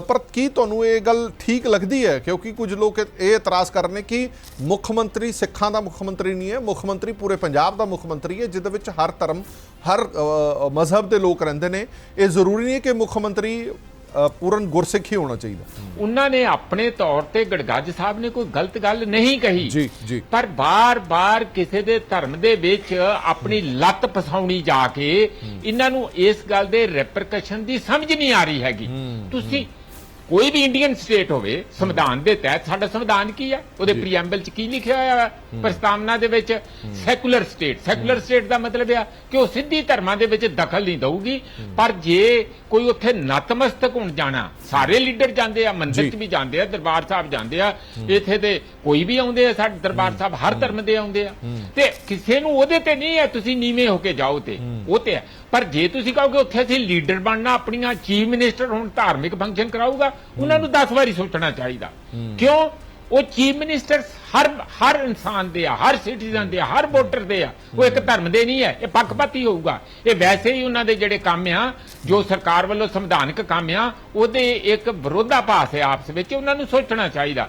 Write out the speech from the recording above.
ਪਰ ਕੀ ਤੁਹਾਨੂੰ ਇਹ ਗੱਲ ਠੀਕ ਲੱਗਦੀ ਹੈ? ਕਿਉਂਕਿ ਕੁਝ ਲੋਕ ਇਹ ਇਤਰਾਜ਼ ਕਰ ਰਹੇ ਨੇ ਕਿ ਮੁੱਖ ਮੰਤਰੀ ਸਿੱਖਾਂ ਦਾ ਮੁੱਖ ਮੰਤਰੀ ਨਹੀਂ ਹੈ ਮੁੱਖ ਮੰਤਰੀ ਪੂਰੇ ਪੰਜਾਬ ਦਾ ਮੁੱਖ ਮੰਤਰੀ ਹੈ ਜਿਹਦੇ ਵਿੱਚ ਹਰ ਧਰਮ ਹਰ ਮਜ਼ਹਬ ਦੇ ਲੋਕ ਰਹਿੰਦੇ ਨੇ। ਇਹ ਜ਼ਰੂਰੀ ਨਹੀਂ ਕਿ ਮੁੱਖ ਮੰਤਰੀ ਪੂਰਨ ਗੁਰਸਿੱਖ ਹੀ ਹੋਣਾ ਚਾਹੀਦਾ। ਉਹਨਾਂ ਨੇ ਆਪਣੇ ਤੌਰ ਤੇ ਗੜਗੱਜ ਸਾਹਿਬ ਨੇ ਕੋਈ ਗਲਤ ਗੱਲ ਨਹੀਂ ਕਹੀ। ਜੀ, ਜੀ। ਪਰ ਬਾਰ-ਬਾਰ ਕਿਸੇ ਦੇ ਧਰਮ ਦੇ ਵਿੱਚ ਆਪਣੀ ਲੱਤ ਫਸਾਉਣੀ ਜਾ ਕੇ ਇਹਨਾਂ ਨੂੰ ਇਸ ਗੱਲ ਦੇ ਰੈਪਰਕਸ਼ਨ ਦੀ ਸਮਝ ਨਹੀਂ ਆ ਰਹੀ ਹੈਗੀ। ਤੁਸੀਂ ਕੋਈ ਵੀ ਇੰਡੀਅਨ ਸਟੇਟ ਹੋਵੇ ਸੰਵਿਧਾਨ ਦੇ ਤਹਿਤ ਸਾਡਾ ਸੰਵਿਧਾਨ ਕੀ ਹੈ? ਉਹਦੇ ਪ੍ਰੀਐਮਬਲ ਚ ਕੀ ਲਿਖਿਆ ਹੋਇਆ ਹੈ? ਪ੍ਰਸਤਾਵਨਾ ਦੇ ਵਿੱਚ ਸੈਕੂਲਰ ਸਟੇਟ ਸੈਕੂਲਰ ਸਟੇਟ ਦਾ ਮਤਲਬ ਆ ਕਿ ਉਹ ਸਿੱਧੀ ਧਰਮਾਂ ਦੇ ਵਿੱਚ ਦਖਲ ਨਹੀਂ ਦਊਗੀ। ਪਰ ਜੇ ਕੋਈ ਉੱਥੇ ਨਤਮਸਤਕ ਹੋਣ ਜਾਣਾ ਸਾਰੇ ਲੀਡਰ ਜਾਂਦੇ ਆ ਮੰਦਿਰ। ਚ ਵੀ ਜਾਂਦੇ ਆ ਦਰਬਾਰ ਸਾਹਿਬ ਜਾਂਦੇ ਆ ਇੱਥੇ ਤੇ ਕੋਈ ਵੀ ਆਉਂਦੇ ਆ ਸਾਡੇ ਦਰਬਾਰ ਸਾਹਿਬ ਹਰ ਧਰਮ ਦੇ ਆਉਂਦੇ ਆ। ਤੇ ਕਿਸੇ ਨੂੰ ਉਹਦੇ ਤੇ ਨਹੀਂ ਹੈ ਤੁਸੀਂ ਨੀਵੇਂ ਹੋ ਕੇ ਜਾਓ ਤੇ। ਉਹ ਤੇ ਹੈ। ਪਰ ਜੇ ਤੁਸੀਂ ਕਹੋਗੇ ਉੱਥੇ ਅਸੀਂ ਲੀਡਰ ਬਣਨਾ ਆਪਣੀਆਂ ਚੀਫ ਮਿਨਿਸਟਰ ਹੁਣ ਧਾਰਮਿਕ ਫੰਕਸ਼ਨ ਕਰਾਊਗਾ ਉਹਨਾਂ ਨੂੰ 10 ਵਾਰੀ ਸੋਚਣਾ ਚਾਹੀਦਾ। ਕਿਉਂ? ਉਹ ਚੀਫ ਮਿਨਿਸਟਰ ਹਰ ਹਰ ਇਨਸਾਨ ਦੇ ਆ ਹਰ ਸਿਟੀਜ਼ਨ ਦੇ ਆ ਹਰ ਵੋਟਰ ਦੇ ਆ। ਉਹ ਇੱਕ ਧਰਮ ਦੇ ਨਹੀਂ ਹੈ ਇਹ ਪੱਖਪਾਤੀ ਹੋਊਗਾ। ਇਹ ਵੈਸੇ ਹੀ ਉਹਨਾਂ ਦੇ ਜਿਹੜੇ ਕੰਮ ਆ ਜੋ ਸਰਕਾਰ ਵੱਲੋਂ ਸੰਵਿਧਾਨਕ ਕੰਮ ਆ ਉਹਦੇ ਇੱਕ ਵਿਰੋਧਾਭਾਸ ਹੈ ਆਪਸ ਵਿੱਚ ਉਹਨਾਂ ਨੂੰ ਸੋਚਣਾ ਚਾਹੀਦਾ।